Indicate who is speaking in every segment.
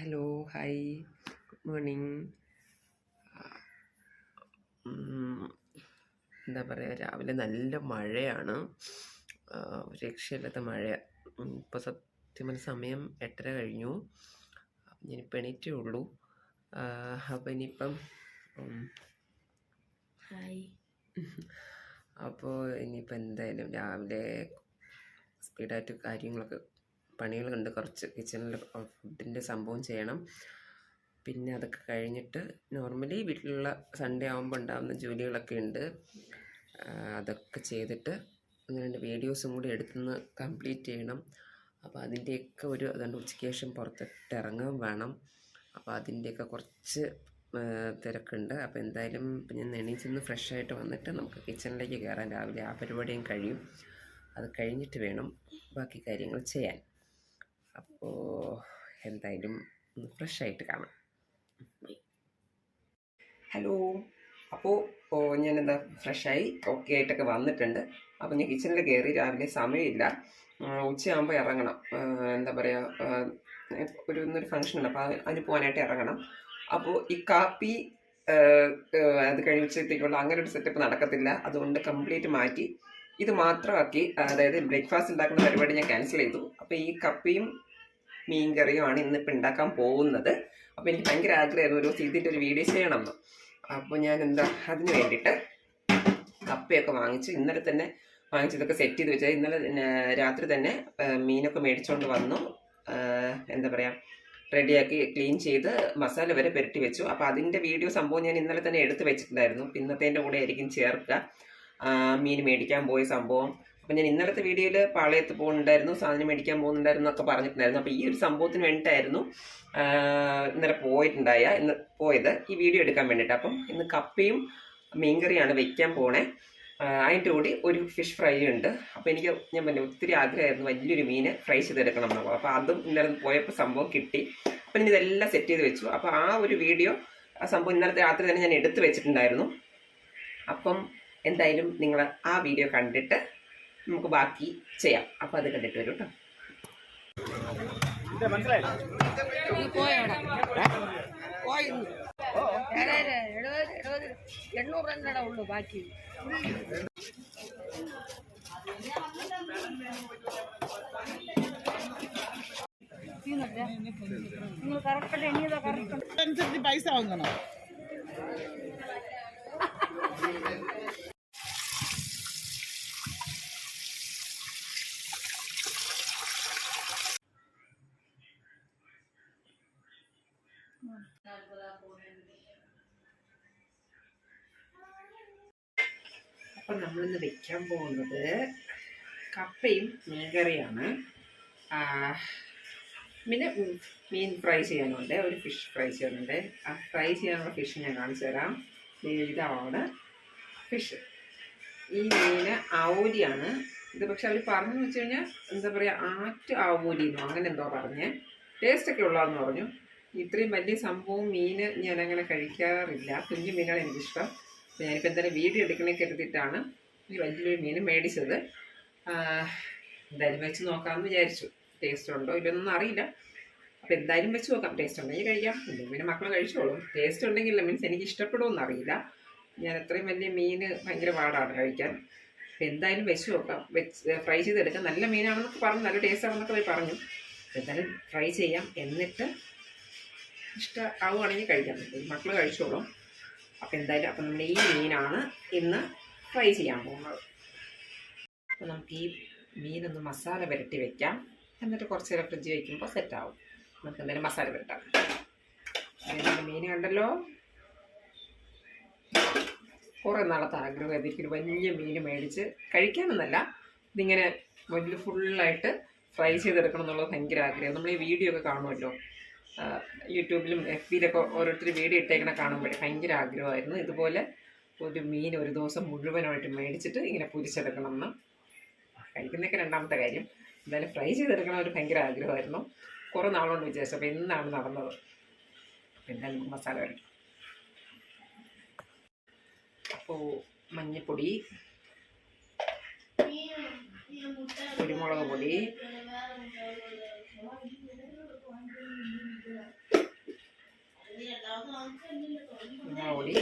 Speaker 1: Hello hi good morning എന്താ പറയുക രാവിലെ നല്ല മഴയാണ്. രക്ഷയില്ലാത്ത മഴ. ഇപ്പോൾ സത്യം പറഞ്ഞ സമയം എട്ടര കഴിഞ്ഞു. ഞാനിപ്പോൾ എണീറ്റേ ഉള്ളൂ. അപ്പം ഇനിയിപ്പം
Speaker 2: ഹായ്.
Speaker 1: അപ്പോൾ ഇനിയിപ്പോൾ എന്തായാലും രാവിലെ സ്പീഡായിട്ട് കാര്യങ്ങളൊക്കെ പണികളുണ്ട് കുറച്ച് കിച്ചണിൽ ഫുഡിന്റെ സംഭവം ചെയ്യണം. പിന്നെ അതൊക്കെ കഴിഞ്ഞിട്ട് നോർമലി വീട്ടിലുള്ള സൺഡേ ആകുമ്പോൾ ഉണ്ടാകുന്ന ജോലികളൊക്കെ ഉണ്ട്. അതൊക്കെ ചെയ്തിട്ട് ഒന്ന് രണ്ട് വീഡിയോസും കൂടി എടുത്തുനിന്ന് കംപ്ലീറ്റ് ചെയ്യണം. അപ്പോൾ അതിന്റെയൊക്കെ ഒരു അതുകൊണ്ട് ഉച്ചയ്ക്ക് ശേഷം പുറത്തിട്ട് ഇറങ്ങാൻ വേണം. അപ്പോൾ അതിന്റെയൊക്കെ കുറച്ച് തിരക്കുണ്ട്. അപ്പോൾ എന്തായാലും ഞാൻ എണീച്ചൊന്ന് ഫ്രഷായിട്ട് വന്നിട്ട് നമുക്ക് കിച്ചണിലേക്ക് കയറാൻ രാവിലെ ആ പരിപാടിയും കഴിയും. അത് കഴിഞ്ഞിട്ട് വേണം ബാക്കി കാര്യങ്ങൾ ചെയ്യാൻ. അപ്പോൾ എന്തായാലും ഒന്ന് ഫ്രഷ് ആയിട്ട് കാണാം ഹലോ. അപ്പോൾ ഞാനെന്താ ഫ്രഷായി ഓക്കെ ആയിട്ടൊക്കെ വന്നിട്ടുണ്ട്. അപ്പോൾ ഞാൻ കിച്ചണിൽ കയറി രാവിലെ സമയമില്ല. ഉച്ചയാകുമ്പോൾ ഇറങ്ങണം. എന്താ പറയുക ഒരു ഇന്നൊരു ഫംഗ്ഷൻ ഉണ്ട്. അപ്പോൾ അതിന് പോകാനായിട്ട് ഇറങ്ങണം. അപ്പോൾ ഈ കാപ്പി അത് കഴിച്ചത്തേക്കുള്ള അങ്ങനെ ഒരു സെറ്റപ്പ് നടക്കത്തില്ല. അതുകൊണ്ട് കംപ്ലീറ്റ് മാറ്റി ഇത് മാത്രമാക്കി അതായത് ബ്രേക്ക്ഫാസ്റ്റ് ഉണ്ടാക്കുന്ന പരിപാടി ഞാൻ ക്യാൻസൽ ചെയ്തു. അപ്പോൾ ഈ കപ്പിയും മീൻ കറിയുമാണ് ഇന്നിപ്പോൾ ഉണ്ടാക്കാൻ പോകുന്നത്. അപ്പോൾ എനിക്ക് ഭയങ്കര ആഗ്രഹമായിരുന്നു ഒരു സീതിന്റെ ഒരു വീഡിയോ ചെയ്യണമെന്ന്. അപ്പോൾ ഞാൻ എന്താ അതിന് വേണ്ടിയിട്ട് കപ്പയൊക്കെ വാങ്ങിച്ച് ഇന്നലെ തന്നെ വാങ്ങിച്ചതൊക്കെ സെറ്റ് ചെയ്ത് വെച്ചാൽ ഇന്നലെ രാത്രി തന്നെ മീനൊക്കെ മേടിച്ചുകൊണ്ട് വന്നു. എന്താ പറയുക റെഡിയാക്കി ക്ലീൻ ചെയ്ത് മസാല വരെ പുരട്ടി വെച്ചു. അപ്പോൾ അതിന്റെ വീഡിയോ സംഭവം ഞാൻ ഇന്നലെ തന്നെ എടുത്ത് വെച്ചിട്ടുണ്ടായിരുന്നു. ഇന്നത്തേന്റെ കൂടെ ആയിരിക്കും ചേർക്കുക. മീൻ മേടിക്കാൻ പോയ സംഭവം. അപ്പം ഞാൻ ഇന്നലത്തെ വീഡിയോയിൽ പാളയത്ത് പോകുന്നുണ്ടായിരുന്നു സാധനം മേടിക്കാൻ പോകുന്നുണ്ടായിരുന്നു എന്നൊക്കെ പറഞ്ഞിട്ടുണ്ടായിരുന്നു. അപ്പോൾ ഈ ഒരു സംഭവത്തിന് വേണ്ടിയിട്ടായിരുന്നു ഇന്നലെ പോയിട്ടുണ്ടായ ഇന്ന് പോയത് ഈ വീഡിയോ എടുക്കാൻ വേണ്ടിയിട്ട്. അപ്പം ഇന്ന് കപ്പയും മീൻകറിയാണ് വെക്കാൻ പോണേ. അതിന്റെ കൂടി ഒരു ഫിഷ് ഫ്രൈ ഉണ്ട്. അപ്പോൾ എനിക്ക് ഞാൻ പറഞ്ഞു ഒത്തിരി ആഗ്രഹമായിരുന്നു വലിയൊരു മീൻ ഫ്രൈ ചെയ്തെടുക്കണം എന്നുള്ളത് അപ്പോൾ അതും ഇന്നലെ പോയപ്പോൾ സംഭവം കിട്ടി. അപ്പം ഇനി ഇതെല്ലാം സെറ്റ് ചെയ്ത് വെച്ചു. അപ്പോൾ ആ ഒരു വീഡിയോ ആ സംഭവം ഇന്നലത്തെ രാത്രി തന്നെ ഞാൻ എടുത്തു വെച്ചിട്ടുണ്ടായിരുന്നു. അപ്പം എന്തായാലും നിങ്ങൾ ആ വീഡിയോ കണ്ടിട്ട് നമുക്ക് ബാക്കി ചെയ്യാം. അപ്പോൾ അത് കണ്ടിട്ട് വരും കേട്ടോ
Speaker 2: ബാക്കി കറക്റ്റ്
Speaker 3: പൈസ വാങ്ങണം
Speaker 1: അപ്പം വെക്കാൻ പോകുന്നത് കപ്പയും മീൻകറിയാണ്. കറിയാണ് പിന്നെ മീൻ ഫ്രൈ ചെയ്യാനുണ്ട് ഒരു ഫിഷ് ഫ്രൈ ചെയ്യാനുണ്ട്. ആ ഫ്രൈ ചെയ്യാനുള്ള ഫിഷ് ഞാൻ കാണിച്ചു തരാം. ഇതാണ് ഫിഷ്. ഈ മീന് ആവൂലിയാണ്. ഇത് പക്ഷെ അവർ പറഞ്ഞു വെച്ച് കഴിഞ്ഞാൽ എന്താ പറയുക ആറ്റ് ആവൂലിന്നോ അങ്ങനെ എന്തോ പറഞ്ഞേ. ടേസ്റ്റൊക്കെ ഉള്ളതെന്ന് പറഞ്ഞു. ഇത്രയും വലിയ സംഭവം മീൻ ഞാനങ്ങനെ കഴിക്കാറില്ല. കുഞ്ഞു മീനാണ് എനിക്കിഷ്ടം. ഞാനിപ്പോൾ എന്തായാലും വീഡിയോ എടുക്കണേ കരുതിയിട്ടാണ്. ഈ വലിയൊരു മീൻ മേടിച്ചത്. എന്തായാലും വെച്ച് നോക്കാമെന്ന് വിചാരിച്ചു. ടേസ്റ്റ് ഉണ്ടോ ഇല്ലൊന്നും അറിയില്ല. അപ്പോൾ എന്തായാലും വെച്ച് നോക്കാം. ടേസ്റ്റ് ഉണ്ടെങ്കിൽ കഴിക്കാം. ഇല്ലെങ്കിൽ പിന്നെ മക്കൾ കഴിച്ചോളും. ടേസ്റ്റ് ഉണ്ടെങ്കിൽ മീൻസ് എനിക്ക് ഇഷ്ടപ്പെടുമെന്ന് അറിയില്ല. ഞാൻ അത്രയും വലിയ മീൻ ഭയങ്കര പാടാണ് കഴിക്കാൻ. അപ്പം എന്തായാലും വെച്ച് നോക്കാം. വെച്ച് ഫ്രൈ ചെയ്തെടുക്കാം. നല്ല മീനാണെന്നൊക്കെ പറഞ്ഞു. നല്ല ടേസ്റ്റ് ആണെന്നൊക്കെ പറഞ്ഞു. എന്തായാലും ഫ്രൈ ചെയ്യാം. എന്നിട്ട് ഇഷ്ടം ആവുകയാണെങ്കിൽ കഴിക്കാം. മക്കൾ കഴിച്ചോളും. അപ്പം എന്തായാലും അപ്പം നമ്മൾ ഈ മീനാണ് ഇന്ന് ഫ്രൈ ചെയ്യാൻ പോകുന്നത്. അപ്പം നമുക്ക് ഈ മീനൊന്ന് മസാല പുരട്ടി വെക്കാം. എന്നിട്ട് കുറച്ച് നേരം ഫ്രിഡ്ജ് വയ്ക്കുമ്പോൾ സെറ്റാവും നമുക്ക് എന്തായാലും മസാല പുരട്ടാം മീൻ കണ്ടല്ലോ? കുറേ നാളത്തെ ആഗ്രഹം. എനിക്കൊരു വലിയ മീൻ മേടിച്ച് കഴിക്കാമെന്നല്ല ഇതിങ്ങനെ വലിയ ഫുള്ളായിട്ട് ഫ്രൈ ചെയ്തെടുക്കണം എന്നുള്ളത് ഭയങ്കര ആഗ്രഹം. നമ്മൾ ഈ വീഡിയോ ഒക്കെ കാണുമല്ലോ? യൂട്യൂബിലും എഫ് ബിയിലൊക്കെ ഓരോരുത്തർ വീഡിയോ ഇട്ടേക്കണ കാണുമ്പോഴേ ഭയങ്കര ആഗ്രഹമായിരുന്നു. ഇതുപോലെ ഒരു മീൻ ഒരു ദിവസം മുഴുവനായിട്ട് മേടിച്ചിട്ട് ഇങ്ങനെ പൊരിച്ചെടുക്കണം എന്ന് കഴിക്കുന്നൊക്കെ രണ്ടാമത്തെ കാര്യം. എന്തായാലും ഫ്രൈ ചെയ്തെടുക്കണം ഒരു ഭയങ്കര ആഗ്രഹമായിരുന്നു. കുറേ നാളുകൊണ്ട് വിചാരിച്ചു. അപ്പോൾ എന്നാണ് നടന്നത്. എന്തായാലും മസാല വരണം അപ്പോൾ മഞ്ഞൾപ്പൊടി കുരുമുളക് പൊടി പൊടി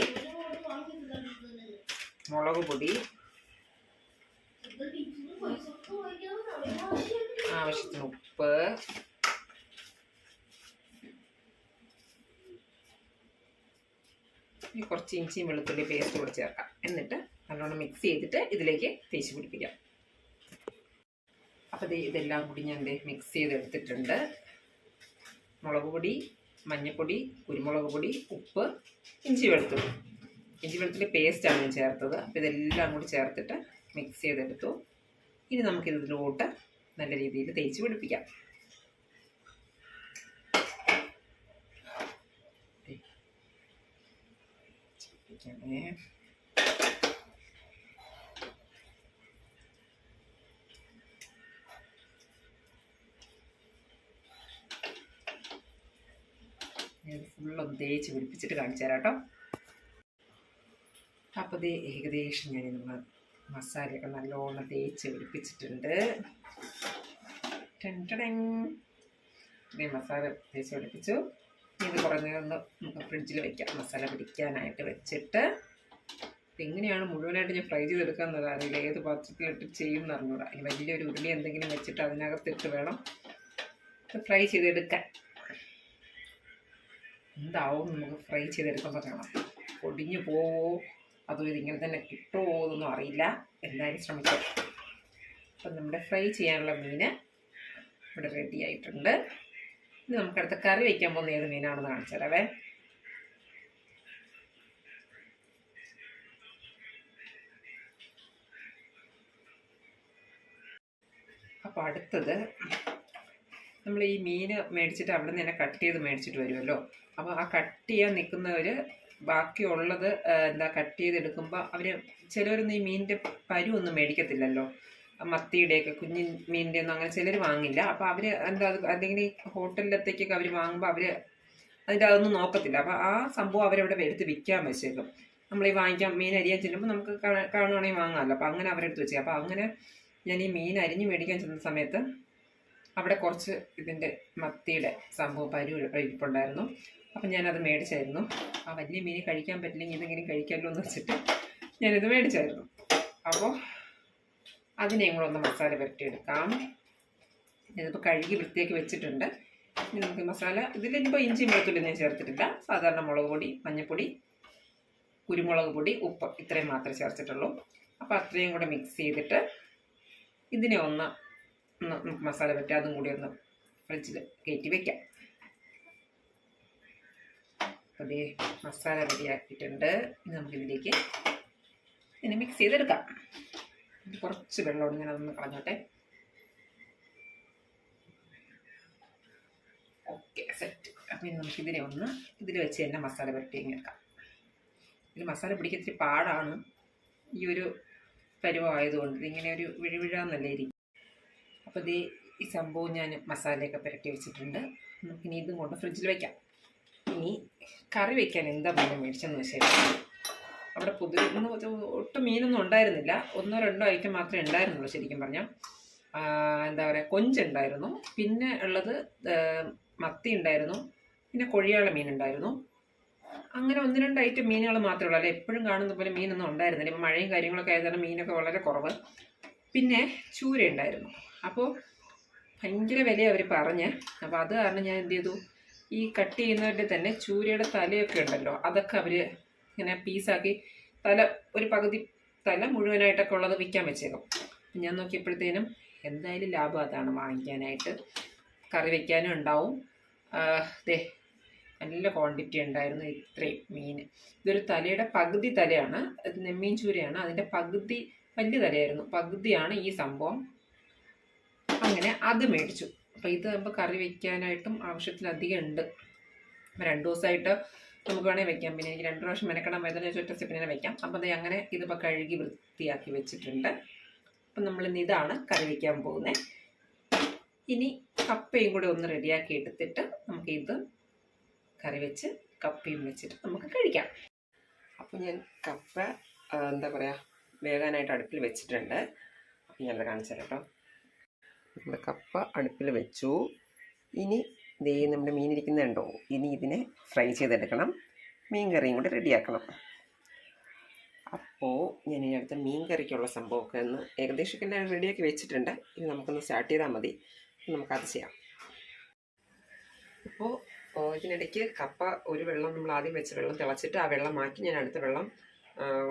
Speaker 1: മുളക് പൊടി ആവശ്യത്തിന് ഉപ്പ് കുറച്ച് ഇഞ്ചിയും വെളുത്തുള്ളി പേസ്റ്റ് കൂടി ചേർക്കാം. എന്നിട്ട് നല്ലോണം മിക്സ് ചെയ്തിട്ട് ഇതിലേക്ക് തേച്ച് പിടിപ്പിക്കാം. അപ്പം ഇതെല്ലാം കൂടി ഞാൻ മിക്സ് ചെയ്തെടുത്തിട്ടുണ്ട്. മുളക് പൊടി മഞ്ഞൾപ്പൊടി കുരുമുളക് പൊടി ഉപ്പ് ഇഞ്ചി വെളുത്തുള്ളി. ഇഞ്ചി വെളുത്തുള്ളി പേസ്റ്റാണ് ഞാൻ ചേർത്തത്. അപ്പോൾ ഇതെല്ലാം കൂടി ചേർത്തിട്ട് മിക്സ് ചെയ്തെടുത്തു. ഇനി നമുക്ക് നമുക്കിതിലോട്ട് നല്ല രീതിയിൽ തേച്ച് പിടിപ്പിക്കാം. പിടിക്കണേ. ഫുള്ളൊന്ന് തേച്ച് പിടിപ്പിച്ചിട്ട് കാണിച്ചു തരാം കേട്ടോ. അപ്പോൾ ഇത് ഏകദേശം ഞാൻ നമ്മൾ മസാലയൊക്കെ നല്ലോണം തേച്ച് പിടിപ്പിച്ചിട്ടുണ്ട്. ടെന്റടങ് ഇതേ മസാല തേച്ച് പിടിപ്പിച്ചു. ഇത് കുറഞ്ഞ ഒന്ന് നമുക്ക് ഫ്രിഡ്ജിൽ വെക്കാം. മസാല പിടിക്കാനായിട്ട് വെച്ചിട്ട്. എങ്ങനെയാണ് മുഴുവനായിട്ട് ഞാൻ ഫ്രൈ ചെയ്തെടുക്കാമെന്നത് അറിയില്ല ഏത് പാത്രത്തിലിട്ട് ചെയ്യുമെന്ന് അറിഞ്ഞൂടാ. വലിയൊരു ഉരുളി എന്തെങ്കിലും വെച്ചിട്ട് അതിനകത്തിട്ട് വേണം ഫ്രൈ ചെയ്തെടുക്കാൻ. എന്താവും നമുക്ക് ഫ്രൈ ചെയ്തെടുക്കുമ്പോൾ കാണാം പൊടിഞ്ഞു പോവോ അതോ ഇതിങ്ങനെ തന്നെ കിട്ടുമോ എന്നൊന്നും അറിയില്ല. എന്തായാലും ശ്രമിക്കാം. അപ്പം നമ്മുടെ ഫ്രൈ ചെയ്യാനുള്ള മീന് ഇവിടെ റെഡി ആയിട്ടുണ്ട്. ഇനി നമുക്കടുത്ത കറി വയ്ക്കാൻ പോകുന്ന ഏത് മീനാണെന്ന് കാണിച്ചു തരാവേ. അപ്പോൾ അടുത്തത് നമ്മൾ ഈ മീൻ മേടിച്ചിട്ട് അവിടെ നിന്ന് തന്നെ കട്ട് ചെയ്ത് മേടിച്ചിട്ട് വരുമല്ലോ അപ്പോൾ ആ കട്ട് ചെയ്യാൻ നിൽക്കുന്നവർ ബാക്കിയുള്ളത് എന്താ കട്ട് ചെയ്തെടുക്കുമ്പോൾ അവർ ചിലവരൊന്നും ഈ മീനിന്റെ പരുവൊന്നും മേടിക്കത്തില്ലല്ലോ. മത്തിയുടെയൊക്കെ കുഞ്ഞു മീനിന്റെ ഒന്നും അങ്ങനെ ചിലർ വാങ്ങില്ല. അപ്പോൾ അവർ എന്താ അല്ലെങ്കിൽ ഹോട്ടലിലത്തേക്കൊക്കെ അവർ വാങ്ങുമ്പോൾ അവർ അതിന്റെ അതൊന്നും നോക്കത്തില്ല. അപ്പോൾ ആ സംഭവം അവരവിടെ എടുത്ത് വിൽക്കാൻ വെച്ചേക്കും. നമ്മൾ ഈ വാങ്ങിക്കാൻ മീൻ അരിയാൻ ചെല്ലുമ്പോൾ നമുക്ക് കാണുകയാണെങ്കിൽ വാങ്ങാമല്ലോ. അപ്പോൾ അങ്ങനെ അവരെടുത്ത് വെച്ചേക്കും. അപ്പോൾ അങ്ങനെ ഞാൻ ഈ മീൻ അരിഞ്ഞ് മേടിക്കാൻ ചെന്ന സമയത്ത് അവിടെ കുറച്ച് ഇതിന്റെ മത്തിയുടെ സംഭവം പരി ഇരിപ്പുണ്ടായിരുന്നു. അപ്പം ഞാനത് മേടിച്ചായിരുന്നു. ആ വലിയ മീൻ കഴിക്കാൻ പറ്റില്ലെങ്കിൽ ഇതെങ്കിലും കഴിക്കാമല്ലോ എന്ന് വെച്ചിട്ട് ഞാനിത് മേടിച്ചായിരുന്നു. അപ്പോൾ അതിനെയും കൂടെ ഒന്ന് മസാല പുരട്ടിയെടുക്കാം. ഇതിപ്പോൾ കഴുകി വൃത്തിയാക്കി വെച്ചിട്ടുണ്ട്. ഇനി നമുക്ക് മസാല ഇതിലിപ്പോൾ ഇഞ്ചി വെളുത്തുള്ളി ഞാൻ ചേർത്തിട്ടില്ല. സാധാരണ മുളക് പൊടി മഞ്ഞൾപ്പൊടി കുരുമുളക് പൊടി ഉപ്പ് ഇത്രയും മാത്രമേ ചേർത്തിട്ടുള്ളൂ. അപ്പോൾ അത്രയും കൂടെ മിക്സ് ചെയ്തിട്ട് ഇതിനെ ഒന്ന് നമുക്ക് മസാല പറ്റുക അതും കൂടി ഒന്ന് ഫ്രിഡ്ജിൽ കയറ്റി വെക്കാം. അതേ മസാല റെഡിയാക്കിയിട്ടുണ്ട് ഇനി നമുക്കിതിലേക്ക് ഇനി മിക്സ് ചെയ്തെടുക്കാം. കുറച്ച് വെള്ളമാണ് ഞാൻ അതൊന്ന് കളഞ്ഞോട്ടെ. ഓക്കെ സെറ്റ് അപ്പം ഇനി നമുക്കിതിനെ ഒന്ന് ഇതിൽ വെച്ച് തന്നെ മസാല പുരട്ടി എടുക്കാം. ഇതിൽ മസാല പിടിക്കാൻ ഇത്തിരി പാടാണ്. ഈ ഒരു പരുവമായതുകൊണ്ട് ഇതിങ്ങനെ ഒരു വിഴുവിഴാന്നല്ലേ ഇരിക്കും അപ്പോൾ ഇതേ ഈ സംഭവം ഞാൻ മസാലയൊക്കെ പുരട്ടി വെച്ചിട്ടുണ്ട്. നമുക്കിനി ഇതും കൊണ്ട് ഫ്രിഡ്ജിൽ വെക്കാം. ഇനി കറി വെക്കാൻ എന്താ മീൻ മേടിച്ചെന്ന് വെച്ചാൽ അവിടെ പൊതുവെ ഒട്ടും മീനൊന്നും ഉണ്ടായിരുന്നില്ല. ഒന്നോ രണ്ടോ ഐറ്റം മാത്രമേ ഉണ്ടായിരുന്നുള്ളൂ ശരിക്കും പറഞ്ഞാൽ. എന്താ പറയുക കൊഞ്ചുണ്ടായിരുന്നു. പിന്നെ ഉള്ളത് മത്തി ഉണ്ടായിരുന്നു. പിന്നെ കൊഴിയാള മീൻ ഉണ്ടായിരുന്നു. അങ്ങനെ ഒന്ന് രണ്ട് ഐറ്റം മീനുകൾ മാത്രമേ ഉള്ളൂ. അല്ലെ? എപ്പോഴും കാണുന്ന പോലെ മീനൊന്നും ഉണ്ടായിരുന്നില്ല. മഴയും കാര്യങ്ങളൊക്കെ ആയതുകൊണ്ട് മീനൊക്കെ വളരെ കുറവ്. പിന്നെ ചൂര ഉണ്ടായിരുന്നു അപ്പോൾ ഭയങ്കര വില അവർ പറഞ്ഞ്. അപ്പോൾ അത് കാരണം ഞാൻ എന്ത് ചെയ്തു? ഈ കട്ട് ചെയ്യുന്നവരുടെ തന്നെ ചൂരയുടെ തലയൊക്കെ ഉണ്ടല്ലോ അതൊക്കെ അവർ ഇങ്ങനെ പീസാക്കി തല ഒരു പകുതി തല മുഴുവനായിട്ടൊക്കെ ഉള്ളത് വിൽക്കാൻ വെച്ചേക്കും. ഞാൻ നോക്കിയപ്പോഴത്തേനും എന്തായാലും ലാഭം അതാണ് വാങ്ങിക്കാനായിട്ട്. കറി വയ്ക്കാനും ഉണ്ടാവും. ദേ നല്ല ക്വാണ്ടിറ്റി ഉണ്ടായിരുന്നു ഇത്രയും മീൻ. ഇതൊരു തലയുടെ പകുതി തലയാണ് നെമ്മീൻ ചൂരയാണ്. അതിന്റെ പകുതി വലിയ തലയായിരുന്നു. പകുതിയാണ് ഈ സംഭവം. അങ്ങനെ അത് മേടിച്ചു. അപ്പോൾ ഇത് നമുക്ക് കറി വെക്കാനായിട്ടും ആവശ്യത്തിലധികം ഉണ്ട് അപ്പോൾ രണ്ട് ദിവസമായിട്ട് നമുക്ക് വേണേൽ വെക്കാം. പിന്നെ എനിക്ക് രണ്ട് പ്രാവശ്യം മെനക്കണം വേദന ചുറ്റ സ്റ്റെപ്പിനെ വെക്കാം. അപ്പോൾ അത് അങ്ങനെ ഇതിപ്പോൾ കഴുകി വൃത്തിയാക്കി വെച്ചിട്ടുണ്ട്. അപ്പം നമ്മൾ ഇന്ന് ഇതാണ് കറി വയ്ക്കാൻ പോകുന്നത് ഇനി കപ്പയും കൂടെ ഒന്ന് റെഡിയാക്കി എടുത്തിട്ട് നമുക്ക് ഇത് കറി വെച്ച് കപ്പയും വെച്ചിട്ട് നമുക്ക് കഴിക്കാം. അപ്പോൾ ഞാൻ കപ്പ എന്താ പറയുക വേകാനായിട്ട് അടുപ്പിൽ വെച്ചിട്ടുണ്ട്. അപ്പം ഞാനത് കാണിച്ചു തരാം കേട്ടോ. നമ്മുടെ കപ്പ അടുപ്പിൽ വെച്ചു. ഇനി ദേ നമ്മുടെ മീനിരിക്കുന്നുണ്ടോ ഇനി ഇതിനെ ഫ്രൈ ചെയ്തെടുക്കണം. മീൻ കറിയും കൂടി റെഡിയാക്കണം. അപ്പോൾ ഞാൻ ഇനി അടുത്ത മീൻ കറിക്കുള്ള സംഭവമൊക്കെ ഒന്ന് ഏകദേശം ഇങ്ങനെ റെഡിയാക്കി വെച്ചിട്ടുണ്ട്. ഇനി നമുക്കൊന്ന് സ്റ്റാർട്ട് ചെയ്താൽ മതി. നമുക്കത് ചെയ്യാം. അപ്പോൾ ഇതിനിടയ്ക്ക് കപ്പ ഒരു വെള്ളം നമ്മൾ ആദ്യം വെച്ച വെള്ളം തിളച്ചിട്ട് ആ വെള്ളം മാറ്റി ഞാൻ അടുത്ത വെള്ളം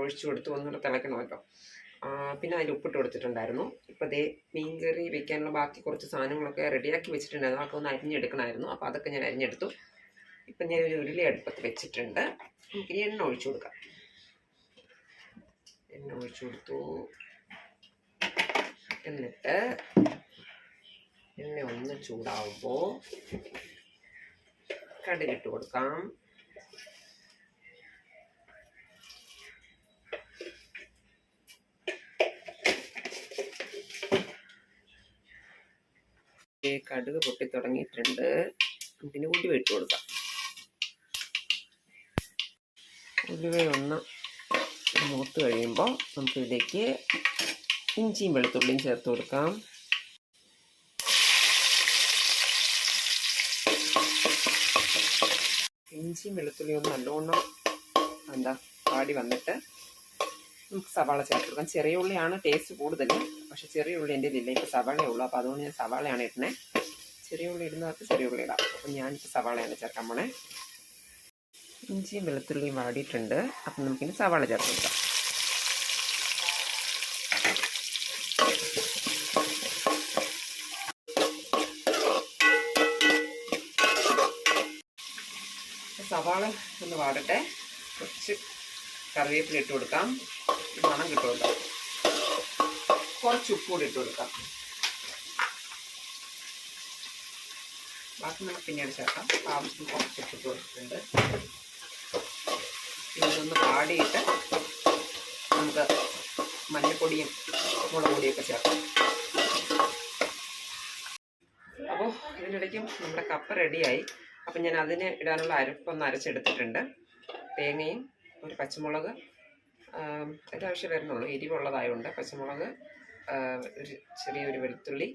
Speaker 1: ഒഴിച്ചു കൊടുത്തു ഒന്നുകൂടെ തിളയ്ക്കണമല്ലോ ആ, പിന്നെ അതിൽ ഉപ്പിട്ട് കൊടുത്തിട്ടുണ്ടായിരുന്നു. ഇപ്പോൾ ദേ മീൻ കറി വെക്കാനുള്ള ബാക്കി കുറച്ച് സാധനങ്ങളൊക്കെ റെഡിയാക്കി വെച്ചിട്ടുണ്ടായിരുന്നു അതൊക്കെ ഒന്ന് അരിഞ്ഞെടുക്കണമായിരുന്നു. അപ്പോൾ അതൊക്കെ ഞാൻ അരിഞ്ഞെടുത്തു. ഇപ്പം ഞാൻ ഒരു ഉരുളി അടുപ്പത്ത് വെച്ചിട്ടുണ്ട്. നമുക്കിനി എണ്ണ ഒഴിച്ചു കൊടുക്കാം. എണ്ണ ഒഴിച്ചു കൊടുത്തു. എന്നിട്ട് എണ്ണ ഒന്ന് ചൂടാവുമ്പോൾ കടുകിട്ട് കൊടുക്കാം. കടുക് പൊട്ടി തുടങ്ങിയിട്ടുണ്ട്. പിന്നെ ഉലുവ ഇട്ട് കൊടുക്കാം. ഉലുവ ഒന്ന് മൂത്ത് കഴിയുമ്പോൾ നമുക്കിതിലേക്ക് ഇഞ്ചിയും വെളുത്തുള്ളിയും ചേർത്ത് കൊടുക്കാം. ഇഞ്ചിയും വെളുത്തുള്ളിയും ഒന്ന് നല്ലോണം എന്താ പാടി വന്നിട്ട് നമുക്ക് സവാള ചേർത്ത് കൊടുക്കാം. ചെറിയ ഉള്ളിയാണ് ടേസ്റ്റ് കൂടുതൽ. പക്ഷെ ചെറിയ ഉള്ളി എന്റെ ഇതില്ല ഇപ്പോൾ സവാളയേ ഉള്ളൂ. അപ്പോൾ അതുകൊണ്ട് ഞാൻ സവാളയാണ് ഇടുന്നത് ചെറിയ ഉള്ളി ഇടുന്നവർക്ക് ചെറിയ ഉള്ളി ഇടാം. അപ്പം ഞാനിപ്പോൾ സവാളയാണ് ചേർക്കാൻ പോണേ. ഇഞ്ചിയും വെളുത്തുള്ളിയും വാടിയിട്ടുണ്ട്. അപ്പം നമുക്കിനി സവാള ചേർത്ത് കൊടുക്കാം. സവാള ഒന്ന് വാടട്ടെ. കുറച്ച് കറിവേപ്പില ഇട്ട് കൊടുക്കാം. മണം കിട്ടുമല്ലോ കുറച്ച് ഉപ്പ് കൂടി ഇട്ട് കൊടുക്കാം. ബാക്കി നമുക്ക് പിന്നീട് ചേർക്കാം. ആവശ്യത്തിന് കുറച്ച് ഉപ്പ് ഇട്ട് കൊടുത്തിട്ടുണ്ട്. ഇതൊന്ന് പാടിയിട്ട് നമുക്ക് മഞ്ഞൾപ്പൊടിയും മുളക് പൊടിയൊക്കെ ചേർക്കാം. അപ്പോൾ ഇതിനിടയ്ക്കും നമ്മുടെ കപ്പ റെഡിയായി. അപ്പം ഞാൻ അതിന് ഇടാനുള്ള അരപ്പൊന്ന് അരച്ചെടുത്തിട്ടുണ്ട്. തേങ്ങയും ഒരു പച്ചമുളക് അത്യാവശ്യം വരുന്നുള്ളൂ. എരിവുള്ളതായതുകൊണ്ട് പച്ചമുളക് ഒരു ചെറിയൊരു വെളുത്തുള്ളി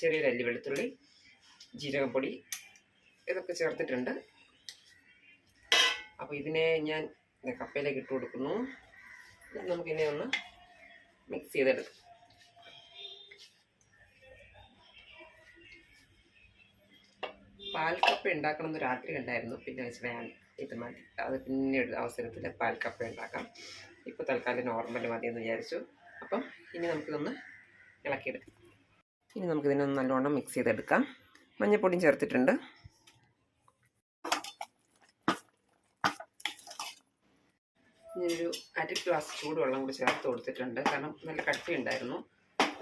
Speaker 1: ചെറിയൊരു അല്ലി വെളുത്തുള്ളി ജീരകപ്പൊടി ഇതൊക്കെ ചേർത്തിട്ടുണ്ട്. അപ്പോൾ ഇതിനെ ഞാൻ കപ്പയിലേക്ക് ഇട്ട് കൊടുക്കുന്നു. നമുക്കിനെ ഒന്ന് മിക്സ് ചെയ്തെടുക്കാം. പാൽക്കപ്പ ഉണ്ടാക്കണം എന്ന് രാത്രി ഉണ്ടായിരുന്നു. പിന്നെ വെച്ച് ഞാൻ ഇത് മതി. അത് പിന്നീട് അവസരത്തിൽ പാൽക്കപ്പ ഉണ്ടാക്കാം. ഇപ്പോൾ തൽക്കാലം നോർമൽ എന്ന് വിചാരിച്ചു. അപ്പം ഇനി നമുക്കിതൊന്ന് ഇളക്കിയെടുക്കാം. ഇനി നമുക്കിതിനൊന്ന് നല്ലോണം മിക്സ് ചെയ്തെടുക്കാം. മഞ്ഞൾപ്പൊടിയും ചേർത്തിട്ടുണ്ട്. ഞാനൊരു അര ഗ്ലാസ് ചൂടുവെള്ളം കൂടി ചേർത്ത് കൊടുത്തിട്ടുണ്ട്. കാരണം നല്ല കട്ടി ഉണ്ടായിരുന്നു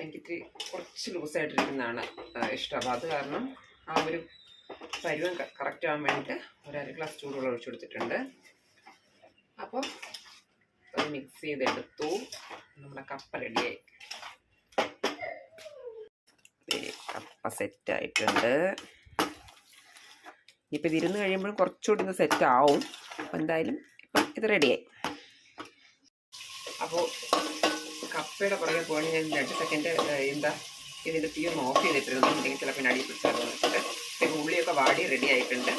Speaker 1: എനിക്കിത്തിരി കുറച്ച് ലൂസായിട്ടിരിക്കുന്നതാണ് ഇഷ്ടം. അപ്പോൾ അത് കാരണം ആ ഒരു പരുവം കറക്റ്റ് ആവാൻ വേണ്ടിയിട്ട് ഒരു അര ഗ്ലാസ് ചൂടുവെള്ളം ഒഴിച്ചു കൊടുത്തിട്ടുണ്ട്. അപ്പോൾ അത് മിക്സ് ചെയ്തെടുത്തു. നമ്മുടെ കപ്പ റെഡിയായി കപ്പ സെറ്റായിട്ടുണ്ട് ഇപ്പം ഇത് ഇരുന്ന് കഴിയുമ്പോൾ കുറച്ചുകൂടി ഇത് സെറ്റ് ആവും. അപ്പം എന്തായാലും ഇപ്പം ഇത് റെഡിയായി അപ്പോൾ കപ്പയുടെ പുറകെ പോകണ ഞാൻ രണ്ട് സെക്കൻഡ് എന്താ ഇതിന്റെ തീ ഒന്ന് ഓഫ് ചെയ്തിട്ടിരുന്നു. അല്ലെങ്കിൽ ചിലപ്പോൾ അടി പിടിച്ചാലോ വെച്ചിട്ട് ഇപ്പം ഉള്ളിയൊക്കെ വാടി റെഡി ആയിട്ടുണ്ട്.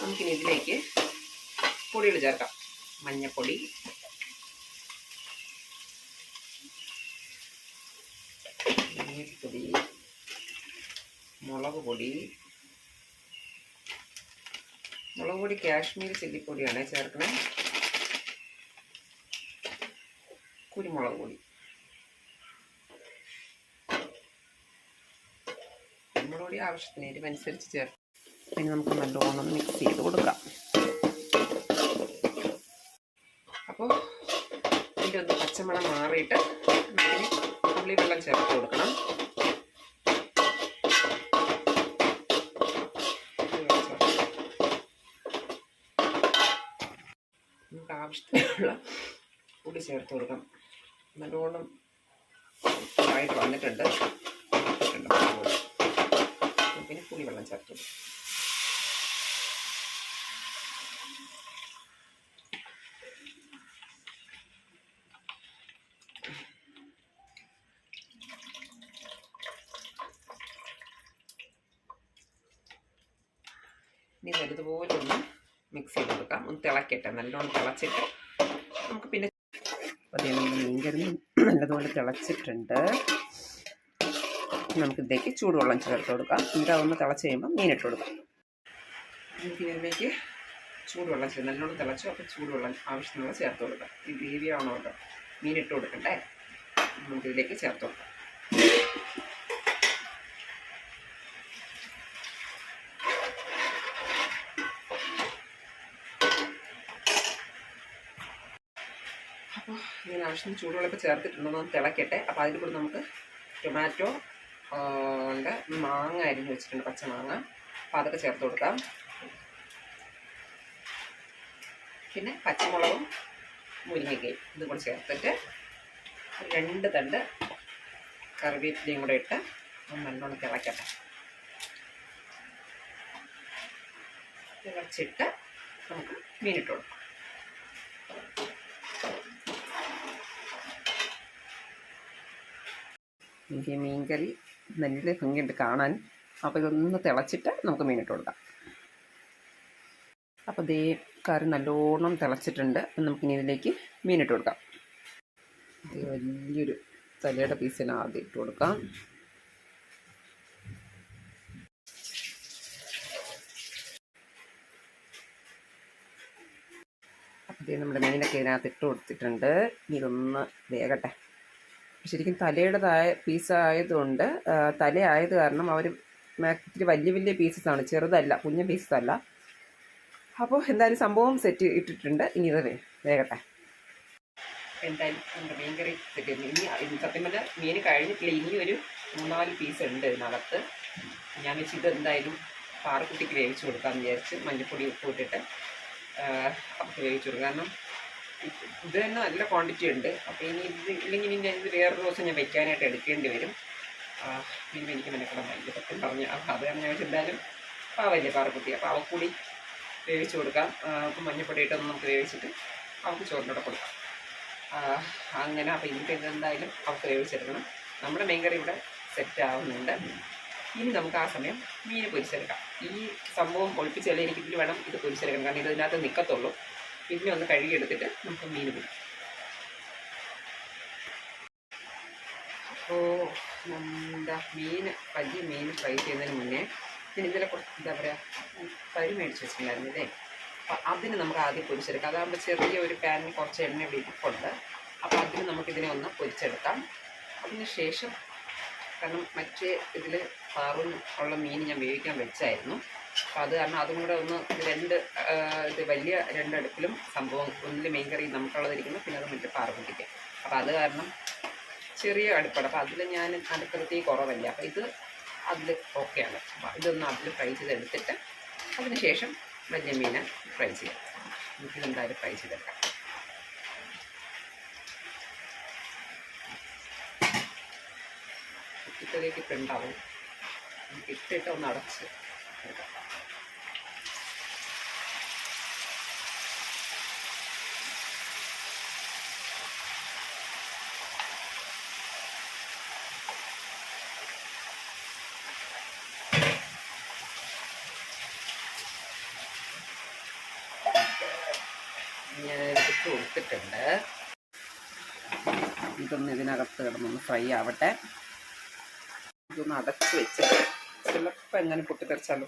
Speaker 1: നമുക്കിനി ഇതിലേക്ക് പൊടികൾ ചേർക്കാം. മഞ്ഞപ്പൊടി മഞ്ഞപ്പൊടി മുളക് പൊടി. മുളക് പൊടി കാശ്മീരി ചില്ലിപ്പൊടിയാണ് ചേർക്കണേ. കുരുമുളക് പൊടി. കുരുമുളക് പൊടി ആവശ്യത്തിന് എരിവനുസരിച്ച് ചേർക്കും പിന്നെ നമുക്ക് നല്ലോണം മിക്സ് ചെയ്ത് കൊടുക്കാം. അപ്പോൾ ഇതിന്റെ ഒന്ന് പച്ചമണം മാറിയിട്ട് ഉള്ളി വെള്ളം ചേർത്ത് കൊടുക്കണം. ആവശ്യത്തിനുള്ള പൊടി ചേർത്ത് കൊടുക്കാം നല്ലോണം ആയിട്ട് വന്നിട്ടുണ്ട്. പിന്നെ പുളിവെള്ളം ചേർത്ത് ഇനി തിളക്കട്ടെ നല്ലോണം തിളച്ചിട്ട് നമുക്ക് പിന്നെ അതേ മീൻകറി നല്ലതുപോലെ തിളച്ചിട്ടുണ്ട്. നമുക്ക് ഇതേക്ക് ചൂടുവെള്ളം ചേർത്ത് കൊടുക്കാം. ഇതാവുന്ന തിളച്ച് കഴിയുമ്പോൾ മീനിട്ട് കൊടുക്കാം. നമുക്ക് ഇതിലേക്ക് ചൂടുവെള്ളം ചേർത്ത് നല്ലോണം തിളച്ചു അപ്പോൾ ചൂടുവെള്ളം ആവശ്യത്തിനുള്ള ചേർത്ത് കൊടുക്കാം. ഈ ഗ്രേവി ആവണമല്ലോ മീനിട്ട് കൊടുക്കണ്ടേ? നമുക്ക് ഇതിലേക്ക് ചേർത്ത് കൊടുക്കാം. ആവശ്യത്തിന് ചൂടുവെള്ളം ചേർത്തിട്ടുണ്ടെന്ന് എന്ന് തിളക്കട്ടെ. അപ്പോൾ അതിൽ കൂടെ നമുക്ക് ടൊമാറ്റോ ഉണ്ട്. മാങ്ങ അരിഞ്ഞ് വെച്ചിട്ടുണ്ട് പച്ചമാങ്ങ അപ്പോൾ അതൊക്കെ ചേർത്ത് കൊടുക്കാം. പിന്നെ പച്ചമുളകും മുരിങ്ങയ്ക്കയും ഇതും കൂടെ ചേർത്തിട്ട് രണ്ട് തണ്ട് കറിവേപ്പിലയും കൂടെ ഇട്ട് നല്ലോണം തിളക്കട്ടെ. തിളച്ചിട്ട് നമുക്ക് മീനിട്ട് കൊടുക്കാം. എനിക്ക് മീൻകറി. നല്ല ഭംഗിയുണ്ട് കാണാൻ. അപ്പോൾ ഇതൊന്ന് തിളച്ചിട്ട് നമുക്ക് മീനിട്ട് കൊടുക്കാം. അപ്പോൾ ദേ കറി നല്ലോണം തിളച്ചിട്ടുണ്ട്. അപ്പം നമുക്കിനി ഇതിലേക്ക് മീനിട്ട് കൊടുക്കാം. വലിയൊരു തലയുടെ പീസിന് ആദ്യം ഇട്ട് കൊടുക്കാം. അപ്പോൾ ദേ നമ്മുടെ മീനൊക്കെ ഇതിനകത്ത് ഇട്ട് കൊടുത്തിട്ടുണ്ട്. ഇതൊന്ന് വേകട്ടെ. ശരിക്കും തലയുടേതായ പീസ് ആയതുകൊണ്ട് തല തലയായത് കാരണം അവർ ഇത്തിരി വലിയ വലിയ പീസസ് ആണ് ചെറുതല്ല കുഞ്ഞ പീസസ് അല്ല. അപ്പോൾ എന്തായാലും സംഭവം സെറ്റ് ഇട്ടിട്ടുണ്ട്. ഇനി ഇത് വേഗട്ടെ എന്തായാലും നമ്മുടെ മീൻ കറി സെറ്റ് ഇനി സത്യം പറഞ്ഞാൽ മീൻ കഴിഞ്ഞിട്ടില്ല. ഇനി ഒരു മൂന്നാൽ പീസ് ഉണ്ട് ഇതിനകത്ത്. ഞാൻ വെച്ച് ഇത് എന്തായാലും പാറക്കുട്ടിക്ക് വേവിച്ച് കൊടുക്കാമെന്ന് വിചാരിച്ച് മഞ്ഞൾപ്പൊടി ഉപ്പ് ഇട്ടിട്ട് അവർക്ക് വേവിച്ച് കൊടുക്കും. കാരണം ഇത് തന്നെ നല്ല ക്വാണ്ടിറ്റി ഉണ്ട്. അപ്പോൾ ഇനി ഇത് ഇല്ലെങ്കിൽ ഇനി ഇത് വേറൊരു ദിവസം ഞാൻ വെക്കാനായിട്ട് എടുക്കേണ്ടി വരും. പിന്നെ എനിക്ക് മെനക്കെടാൻ വലിയ സത്യം പറഞ്ഞ അത് കാരണം ഞാൻ എന്തായാലും പാവല്ലേ പാറക്കുട്ടി അപ്പോൾ അവക്കൂടി കൂടി വേവിച്ച് കൊടുക്കാം. അപ്പം മഞ്ഞപ്പൊടി ഇട്ടൊന്ന് നമുക്ക് വേവിച്ചിട്ട് അവൾക്ക് ചോറിനോടെ കൊടുക്കാം. അങ്ങനെ അപ്പോൾ ഇനിയിപ്പോൾ ഇതെന്തായാലും അവൾക്ക് വേവിച്ചെടുക്കണം. നമ്മുടെ മീൻകറി ഇവിടെ സെറ്റ് ആവുന്നുണ്ട്. ഇനി നമുക്ക് ആ സമയം മീൻ പൊരിച്ചെടുക്കാം. ഈ സംഭവം എനിക്ക് ഇതിൽ വേണം ഇത് പൊരിച്ചെടുക്കണം. കാരണം ഇത് ഇതിനകത്ത് നിൽക്കത്തുള്ളൂ പിന്നെ ഒന്ന് കഴുകിയെടുത്തിട്ട് നമുക്ക് മീൻ പിടിക്കാം. അപ്പോൾ എന്താ മീൻ വലിയ മീൻ ഫ്രൈ ചെയ്യുന്നതിന് മുന്നേ പിന്നെ ഇതിലെ കുറച്ച് എന്താ പറയുക കരി മേടിച്ച് വെച്ചിട്ടുണ്ടായിരുന്നില്ലേ അപ്പം അതിന് നമുക്ക് ആദ്യം പൊരിച്ചെടുക്കാം. അതാകുമ്പോൾ ചെറിയ ഒരു പാനിൽ കുറച്ച് എണ്ണ ഇവിടെ ഇരിപ്പുണ്ട്. അപ്പോൾ അതിന് നമുക്കിതിനെ ഒന്ന് പൊരിച്ചെടുക്കാം. അതിന് ശേഷം കാരണം മറ്റേ ഇതിൽ പാറും ഉള്ള മീൻ ഞാൻ വേവിക്കാൻ വെച്ചായിരുന്നു. അപ്പോൾ അത് കാരണം അതും കൂടെ ഒന്ന് രണ്ട് ഇത് വലിയ രണ്ടടുപ്പിലും സംഭവം ഒന്നിൽ മീൻ കറി നമുക്കുള്ളതിരിക്കുന്നു പിന്നെ അത് മറ്റേ പാറുകുട്ടിക്ക് അപ്പോൾ അത് കാരണം ചെറിയ അടുപ്പാണ്. അപ്പോൾ അതിൽ ഞാൻ അടുപ്പത്തി കുറവല്ല. അപ്പോൾ ഇത് അതിൽ ഓക്കെയാണ് അപ്പോൾ ഇതൊന്ന് അതിൽ ഫ്രൈ ചെയ്തെടുത്തിട്ട് അതിന് ശേഷം വലിയ മീനെ ഫ്രൈ ചെയ്യാം. നമുക്കിതെന്തായാലും ഫ്രൈ ചെയ്തെടുക്കാം. കുട്ടിക്കറിയൊക്കെ ഇപ്പം ഉണ്ടാവും. ഇട്ടിട്ട് ഒന്ന് അടച്ച് ഞാൻ കൊടുത്തിട്ടുണ്ട്. ഇതൊന്ന് ഇതിനകത്ത് കിടന്നൊന്ന് ഫ്രൈ ആവട്ടെ. ഇതൊന്ന് അടച്ച് വെച്ചിട്ട് ചിലപ്പോൾ എങ്ങനെ പൊട്ടിത്തെറിച്ചാലോ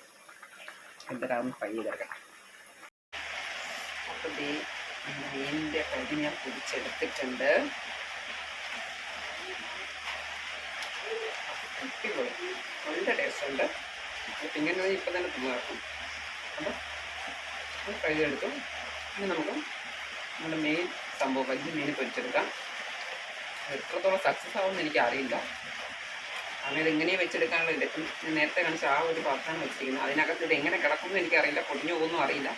Speaker 1: എന്തരാന്ന് ഫ്രൈ ചെയ്തെടുക്കണം അപ്പോൾ ദേ മീനിന്റെ കരി ഞാൻ പൊടിച്ചെടുത്തിട്ടുണ്ട്. നല്ല ടേസ്റ്റ് ഉണ്ട്. ഇങ്ങനെ ഇപ്പം തന്നെ തിന്നാക്കും അപ്പം ഫ്രൈ ചെയ്തെടുത്തു. ഇനി നമുക്ക് നമ്മുടെ മെയിൻ സംഭവം വലിയ മീൻ പൊരിച്ചെടുക്കാം. എത്രത്തോളം സക്സസ് ആവുമെന്ന് എനിക്ക് അറിയില്ല ഇത് എങ്ങനെ വെച്ചെടുക്കാനുള്ള ഇത്. നേരത്തെ കാണിച്ച ആ ഒരു പാത്രമാണ് വെച്ചിരിക്കുന്നത്. അതിനകത്ത് ഇത് എങ്ങനെ കിടക്കുമെന്ന് എനിക്കറിയില്ല. പൊടിഞ്ഞു പോകുന്നു അറിയില്ല.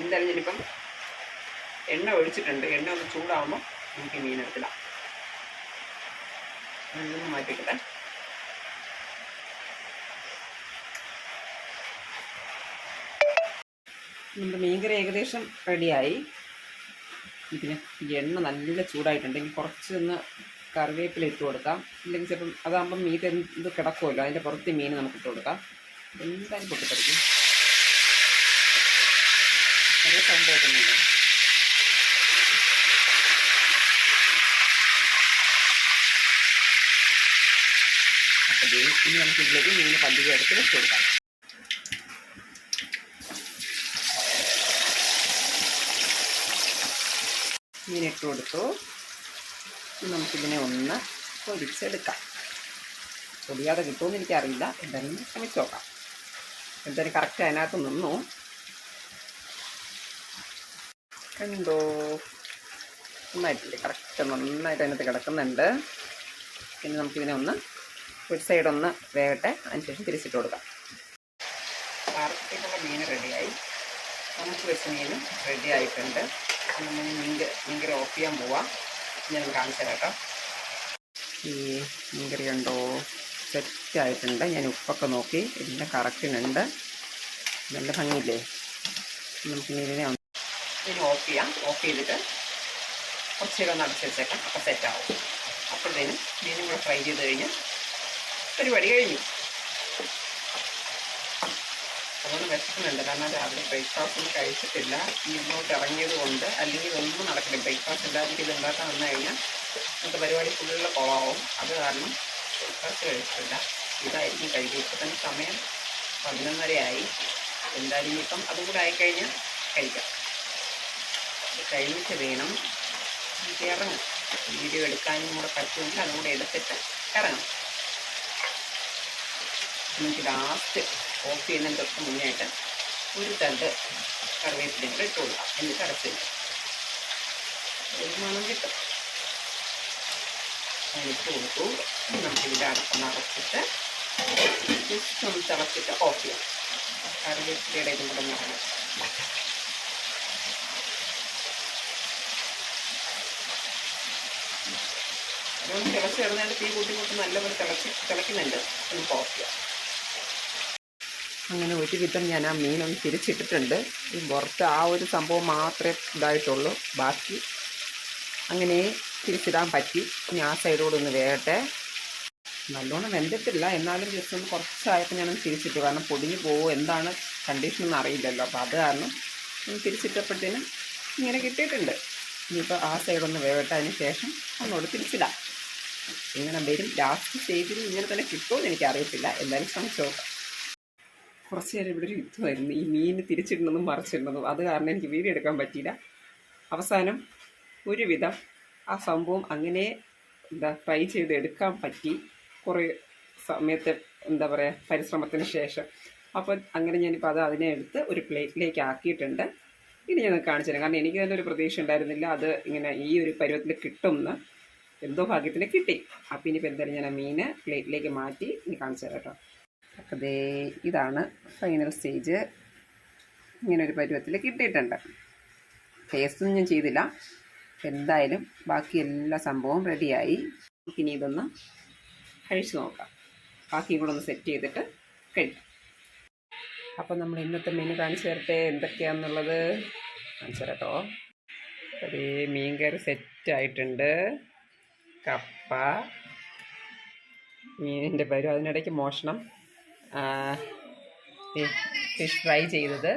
Speaker 1: എന്തായാലും ഞാനിപ്പം എണ്ണ ഒഴിച്ചിട്ടുണ്ട്. എണ്ണ ഒന്ന് ചൂടാവുമ്പോൾ നമുക്ക് മീൻ എടുത്തിടാം. ഇതൊന്ന് മാറ്റിക്കട്ടെ നമ്മുടെ മീൻകറി ഏകദേശം റെഡിയായി. ഇതിന് എണ്ണ നല്ല ചൂടായിട്ടുണ്ട്. ചൂടായിട്ടുണ്ടെങ്കിൽ കുറച്ചൊന്ന് കറിവേപ്പില ഇട്ട് കൊടുക്കാം. ഇല്ലെങ്കിൽ ചിലപ്പം അതാകുമ്പം മീൻ ഇത് കിടക്കുമല്ലോ അതിന്റെ പുറത്ത് മീൻ നമുക്ക് ഇട്ട് കൊടുക്കാം. എന്തായാലും പൊട്ടിപ്പറിക്കും നല്ല സൗണ്ട് കേൾക്കുന്നുണ്ട്. അപ്പോൾ ഇനി നമുക്ക് ഇതിലേക്ക് മീൻ പല്ലുക എടുത്ത് വെച്ച് കൊടുക്കാം. മീൻ ഇട്ട് കൊടുത്തു. നമുക്കിതിനെ ഒന്ന് പൊടിച്ചെടുക്കാം. പൊടിയാതെ കിട്ടുമെന്ന് എനിക്കറിയില്ല. എന്തായാലും ശ്രമിച്ച് നോക്കാം. എന്തായാലും കറക്റ്റ് അതിനകത്ത് നിന്നു. കണ്ടോ? നന്നായിട്ടില്ലേ? കറക്റ്റ് നന്നായിട്ട് അതിനകത്ത് കിടക്കുന്നുണ്ട്. പിന്നെ നമുക്കിതിനെ ഒന്ന് ഒരു സൈഡ് ഒന്ന് വേകട്ടെ. അതിനുശേഷം തിരിച്ചിട്ട് കൊടുക്കാം. വറുത്തിട്ടുള്ള മീൻ റെഡിയായി നമുക്ക് വെച്ച മീൻ റെഡി ആയിട്ടുണ്ട്. നമ്മൾ മീൻ മീൻകറി ഓഫ് ചെയ്യാൻ പോവാം. ഞാൻ കാണിച്ചു കേട്ടോ ഈ മീൻകറി കണ്ടോ? സെറ്റായിട്ടുണ്ട് ഞാൻ ഉപ്പൊക്കെ നോക്കി. എല്ലാം കറക്റ്റിനുണ്ട് നല്ല ഭംഗിയില്ലേ? നമുക്ക് ഇതിനെ ഇതിന് ഓഫ് ചെയ്യാം. ഓഫ് ചെയ്തിട്ട് കുറച്ച് നേരം ഒന്ന് അടച്ച് വെച്ചേക്കാം. അപ്പോൾ സെറ്റാവും അപ്പോഴത്തേനും മീനും കൂടെ ഫ്രൈ ചെയ്ത് കഴിഞ്ഞ് പരിപാടി കഴിഞ്ഞു. അതുകൊണ്ട് വിശക്കുന്നുണ്ട്. കാരണം രാവിലെ ബ്രേക്ക്ഫാസ്റ്റ് ഒന്നും കഴിച്ചിട്ടില്ല. ഇങ്ങോട്ട് ഇറങ്ങിയത് കൊണ്ട് അല്ലെങ്കിൽ ഒന്നും നടക്കില്ല. ബ്രേക്ക്ഫാസ്റ്റ് ഇല്ലാതെ ഇത് ഉണ്ടാക്കാൻ വന്നു കഴിഞ്ഞാൽ നമുക്ക് പരിപാടി ഫുള്ള് പോവാവും അത് കാരണം ബ്രേക്ക്ഫാസ്റ്റ് കഴിച്ചിട്ടില്ല. ഇതായിരിക്കും കഴിക്കുക. ഇപ്പം തന്നെ സമയം പതിനൊന്നരയായി. എന്തായാലും ഇനിയിപ്പം അതും കൂടെ ആയിക്കഴിഞ്ഞാൽ കഴിക്കാം. കഴിഞ്ഞിട്ട് വേണം എനിക്ക് ഇറങ്ങും വീഡിയോ എടുക്കാനും കൂടെ പറ്റുമെങ്കിൽ അതും കൂടെ എടുത്തിട്ട് ഇറങ്ങും. നമുക്ക് ലാസ്റ്റ് ഓഫ് ചെയ്യുന്നതിന് തൊട്ട് മുന്നേ ഒരു തണ്ട് കറിവേപ്പിലയും കൂടെ ഇട്ട് കൊടുക്കാം. എന്നിട്ട് അടച്ച് വയ്ക്കാം ഒരു മണം കിട്ടും. അതിട്ട് കൊടുത്തു. നമുക്കിവിടെ അടുപ്പൊന്ന് അടച്ചിട്ട് ജസ്റ്റ് ഒന്ന് തിളച്ചിട്ട് ഓഫ് ചെയ്യാം. കറിവേപ്പിലയുടെ ഇതും കൂടെ ഒന്ന് ഇറങ്ങും അതുകൊണ്ട് തിളച്ച് കിടന്നിട്ട് തീ കൂട്ടി കൂട്ടി നല്ലപോലെ തിളച്ച് തിളയ്ക്കുന്നുണ്ട്. നമുക്ക് ഓഫ് ചെയ്യാം. അങ്ങനെ ഒരു വിധം ഞാൻ ആ മീനൊന്ന് തിരിച്ചിട്ടിട്ടുണ്ട്. ഈ പുറത്ത് ആ ഒരു സംഭവം മാത്രമേ ഇതായിട്ടുള്ളൂ. ബാക്കി അങ്ങനെ തിരിച്ചിടാൻ പറ്റി. ഇനി ആ സൈഡോട് ഒന്ന് വേകട്ടെ. നല്ലോണം വെന്തിട്ടില്ല. എന്നാലും ജസ്റ്റ് ഒന്ന് കുറച്ചായപ്പോൾ ഞാനൊന്ന് തിരിച്ചിട്ടു. കാരണം പൊടിഞ്ഞു പോകുമോ എന്താണ് കണ്ടീഷൻ ഒന്നും അറിയില്ലല്ലോ. അപ്പോൾ അത് കാരണം ഒന്ന് തിരിച്ചിട്ടപ്പോഴത്തേനും ഇങ്ങനെ കിട്ടിയിട്ടുണ്ട്. ഇനിയിപ്പോൾ ആ സൈഡൊന്ന് വേകട്ടതിന് ശേഷം ഒന്നുകൂടെ തിരിച്ചിടാം. ഇങ്ങനെ വരും? ലാസ്റ്റ് സ്റ്റേജിൽ ഇങ്ങനെ തന്നെ കിട്ടുമോ എന്ന് എനിക്കറിയത്തില്ല. എന്തായാലും ശ്രമിച്ചു നോക്കാം. കുറച്ച് നേരം ഇവിടെ ഒരു യുദ്ധമായിരുന്നു. ഈ മീൻ തിരിച്ചിടുന്നതും മറിച്ചിടുന്നതും. അത് കാരണം എനിക്ക് വീഡിയോ എടുക്കാൻ പറ്റിയില്ല. അവസാനം ഒരുവിധം ആ സംഭവം അങ്ങനെ എന്താ ഫ്രൈ ചെയ്ത് എടുക്കാൻ പറ്റി. കുറേ സമയത്തെ എന്താ പറയുക പരിശ്രമത്തിന് ശേഷം. അപ്പോൾ അങ്ങനെ ഞാനിപ്പോൾ അത് അതിനെ എടുത്ത് ഒരു പ്ലേറ്റിലേക്ക് ആക്കിയിട്ടുണ്ട്. ഇനി ഞാൻ കാണിച്ചു തരാം. കാരണം എനിക്ക് തന്നെ ഒരു പ്രതീക്ഷ ഉണ്ടായിരുന്നില്ല. അത് ഇങ്ങനെ ഈ ഒരു പരുവത്തിൽ കിട്ടുമെന്ന്. എന്തോ ഭാഗ്യത്തിന് കിട്ടി. അപ്പോൾ ഇനിയിപ്പോൾ എന്തായാലും ഞാൻ ആ മീന് പ്ലേറ്റിലേക്ക് മാറ്റി ഇനി കാണിച്ചു തരാം കേട്ടോ. അപ്പോൾ ദേ ഇതാണ് ഫൈനൽ സ്റ്റേജ്. ഇങ്ങനൊരു ഒരു പരുവത്തിൽ കിട്ടിയിട്ടുണ്ട്. ടേസ്റ്റൊന്നും ഞാൻ ചെയ്തില്ല. എന്തായാലും ബാക്കി എല്ലാ സംഭവവും റെഡിയായി ഇനി ഇതൊന്ന് കഴിച്ചു നോക്കാം. ബാക്കിയും കൂടെ ഒന്ന് സെറ്റ് ചെയ്തിട്ട് കഴിക്കാം. അപ്പം നമ്മൾ ഇന്നത്തെ മെനു കാണിച്ചു തരട്ടെ? എന്തൊക്കെയാണെന്നുള്ളത് കാണിച്ചു തരട്ടോ. അതേ മീൻ കറി സെറ്റായിട്ടുണ്ട് കപ്പ. മീനിന്റെ പേരും അതിനിടയ്ക്ക് മോഷണം. ഫിഷ് ഫ്രൈ ചെയ്തത്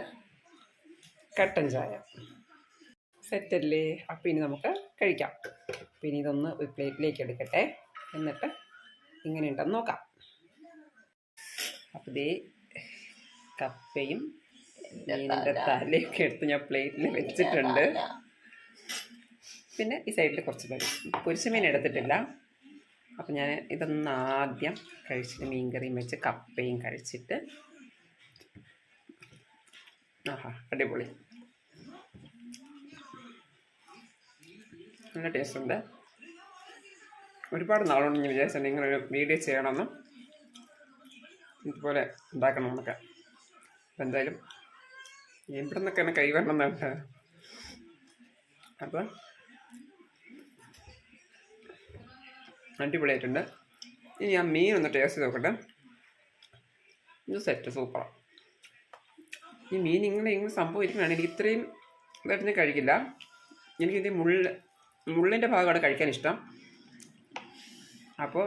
Speaker 1: കട്ടൻ ചായ. സെറ്റല്ലേ അപ്പം ഇനി നമുക്ക് കഴിക്കാം. അപ്പം ഇനി ഇതൊന്ന് ഒരു പ്ലേറ്റിലേക്ക് എടുക്കട്ടെ. എന്നിട്ട് ഇങ്ങനെ ഉണ്ടെന്ന് നോക്കാം. അപ്പം ഇതേ കപ്പയും മീനിന്റെ തലയൊക്കെ എടുത്ത് ഞാൻ പ്ലേറ്റിൽ വെച്ചിട്ടുണ്ട്. പിന്നെ ഈ സൈഡിൽ കുറച്ച് കറി പൊരിച്ച മീൻ എടുത്തിട്ടില്ല. അപ്പം ഞാൻ ഇതൊന്ന് ആദ്യം കഴിച്ചിട്ട് മീൻകറിയും വെച്ച് കപ്പയും കഴിച്ചിട്ട് ആഹാ അടിപൊളി. നല്ല ടേസ്റ്റ് ഉണ്ട്. ഒരുപാട് നാളുകൊണ്ട് ഞാൻ വിചാരിച്ചിട്ടുണ്ട് ഇങ്ങനൊരു വീഡിയോ ചെയ്യണമെന്ന് ഇതുപോലെ ഉണ്ടാക്കണം നമുക്ക് അപ്പം എന്തായാലും എവിടെ നിന്നൊക്കെയാണ് കൈവരണം എന്നുണ്ട് അപ്പം അടിപൊളിയായിട്ടുണ്ട്. ഇനി ആ മീൻ ഒന്ന് ടേസ്റ്റ് ചെയ്ത് നോക്കട്ടെ. ഇത് സെറ്റ് സൂപ്പറാണ് ഈ മീൻ ഇങ്ങനെ ഇങ്ങനെ സംഭവം ഇരിക്കണതാണ്. എനിക്ക് ഇത്രയും ഇതായിട്ട് ഞാൻ കഴിക്കില്ല എനിക്കിത് മുള്ള മുള്ളിന്റെ ഭാഗമാണ് കഴിക്കാൻ ഇഷ്ടം. അപ്പോൾ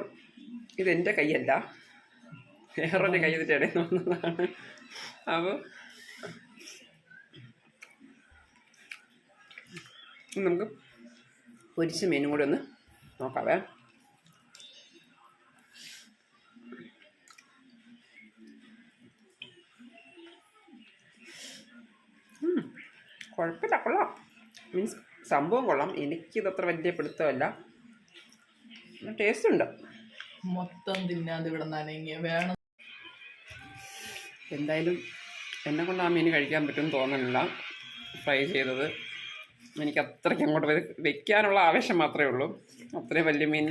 Speaker 1: ഇതെന്റെ കൈയല്ല. വേറൊരു കൈ ഇതിന്റെ ഇടയിൽ അപ്പോൾ നമുക്ക് പൊരിച്ച മീനും കൂടി ഒന്ന് നോക്കാവേ കുഴപ്പമില്ല കൊള്ളാം മീൻസ് സംഭവം കൊള്ളാം. എനിക്കിത് അത്ര വലിയ പിടുത്തമല്ല. ടേസ്റ്റ് ഉണ്ട്.
Speaker 3: മൊത്തം തിന്നാതെ ഇവിടെ നനങ്ങിയ വേണം.
Speaker 1: എന്തായാലും എന്നെ കൊണ്ട് ആ മീൻ കഴിക്കാൻ പറ്റുമെന്ന് തോന്നുന്നില്ല. ഫ്രൈ ചെയ്തത്. എനിക്ക് അത്രയ്ക്ക് അങ്ങോട്ട് വെക്കാനുള്ള ആവേശം മാത്രമേ ഉള്ളൂ. അത്രയും വലിയ മീൻ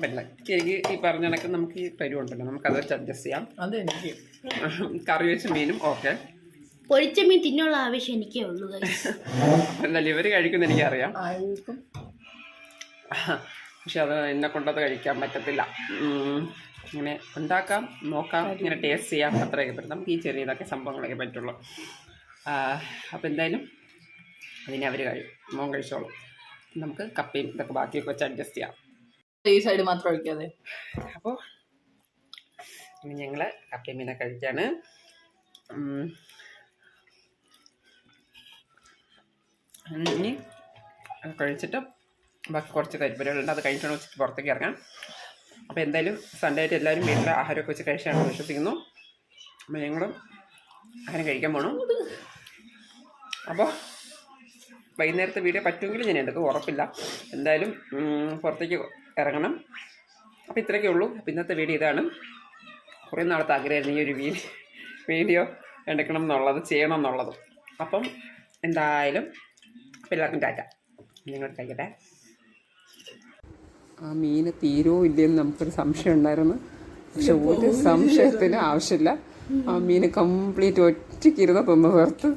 Speaker 1: പറ്റില്ല എനിക്ക് ഈ പറഞ്ഞ കണക്ക് നമുക്ക് ഈ പരിവുണ്ടല്ലോ നമുക്കത് അഡ്ജസ്റ്റ് ചെയ്യാം.
Speaker 3: അതെനിക്ക്
Speaker 1: കറി വെച്ച മീനും ഓക്കെ
Speaker 4: പൊരിച്ച മീൻ തിന്നുള്ള ആവശ്യം എനിക്കേ ഉള്ളൂ എന്നാലും
Speaker 1: ഇവർ ഇവർ കഴിക്കുന്ന എനിക്കറിയാം പക്ഷെ അത് എന്നെ കൊണ്ടത് കഴിക്കാൻ പറ്റത്തില്ല. ഇങ്ങനെ ഉണ്ടാക്കാം നോക്കാം ഇങ്ങനെ ടേസ്റ്റ് ചെയ്യാം. അത്രയൊക്കെ പറ്റും. നമുക്ക് ഈ ചെറിയ ഇതൊക്കെ സംഭവങ്ങളൊക്കെ പറ്റുള്ളൂ. അപ്പോൾ എന്തായാലും അതിനെ അവർ കഴിയും മോൻ കഴിച്ചോളും. നമുക്ക് കപ്പയും ഇതൊക്കെ ബാക്കിയൊക്കെ വെച്ച് അഡ്ജസ്റ്റ് ചെയ്യാം.
Speaker 3: ഈ സൈഡ് മാത്രം ഒഴിക്കാതെ.
Speaker 1: അപ്പോൾ ഇനി ഞങ്ങൾ കപ്പയും മീനെ കഴിക്കാണ്. ഇനി കഴിച്ചിട്ട് ബാക്കി കുറച്ച് കരിപ്പരുകളുണ്ട് അത് കഴിഞ്ഞിട്ടാണ് വെച്ചിട്ട് പുറത്തേക്ക് ഇറങ്ങാം അപ്പോൾ എന്തായാലും സൺഡേ ആയിട്ട് എല്ലാവരും വീട്ടിൽ ആഹാരമൊക്കെ വെച്ച് കഴിച്ചാണെന്ന് വിശ്വസിക്കുന്നു. അപ്പോൾ ഞങ്ങളും ആഹാരം കഴിക്കാൻ പോകണം അപ്പോൾ വൈകുന്നേരത്തെ വീഡിയോ പറ്റുമെങ്കിൽ ഞാൻ എടുക്കും ഉറപ്പില്ല. എന്തായാലും പുറത്തേക്ക് ഇറങ്ങണം. അപ്പോൾ ഇത്രയൊക്കെ ഉള്ളൂ. അപ്പോൾ ഇന്നത്തെ വീഡിയോ ഇതാണ്. കുറേ നാളത്തെ ആഗ്രഹമായിരുന്നു ഈ ഒരു വീഡിയോ വീഡിയോ എടുക്കണം എന്നുള്ളത് ചെയ്യണം എന്നുള്ളത്. അപ്പം എന്തായാലും എല്ലാവർക്കും ടാറ്റ നിങ്ങൾ കഴിക്കട്ടെ. ആ മീന് തീരോ ഇല്ലയെന്ന് നമുക്കൊരു സംശയം ഉണ്ടായിരുന്നു. പക്ഷെ ഒരു സംശയത്തിന് ആവശ്യമില്ല. ആ മീന് കംപ്ലീറ്റ് ഒറ്റയ്ക്കിരുന്ന് തിന്നു തീർത്ത്.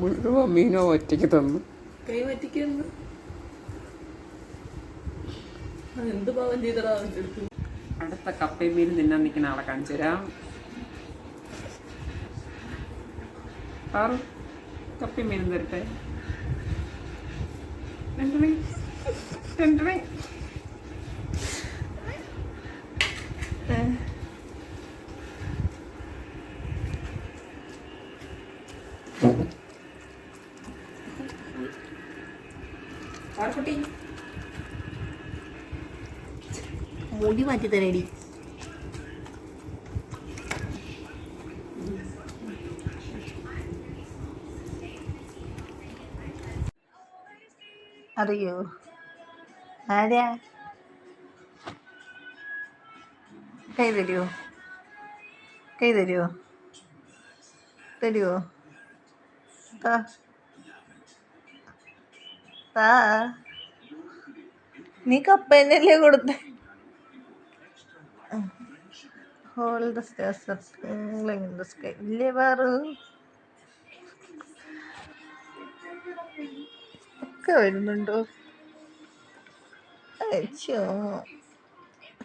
Speaker 1: മുഴുവൻ മീനോ ഒറ്റയ്ക്ക് തന്നു.
Speaker 3: അടുത്ത്
Speaker 1: അടുത്ത കപ്പയും മീനും തിന്നാൻ നിൽക്കുന്ന ആളെ കാണിച്ചു തരാം പാറു കപ്പി മീനും തരട്ടെ. രണ്ടണി പാർക്കുട്ടി
Speaker 4: മുടി മാറ്റി തരടി
Speaker 2: അറിയോ? ആരാ? കൈ തരുമോ കൈ തരുമോ തരുമോ താ താ നീ കപ്പന്നല്ലേ കൊടുത്ത? Hold the sky. ഇല്ലേ വേറെ ഒക്കെ വരുന്നുണ്ടോ അച്ഛോ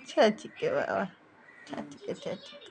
Speaker 2: ചാച്ചിക്ക് വാ. ചാച്ചിക്ക് ചാച്ചിക്ക്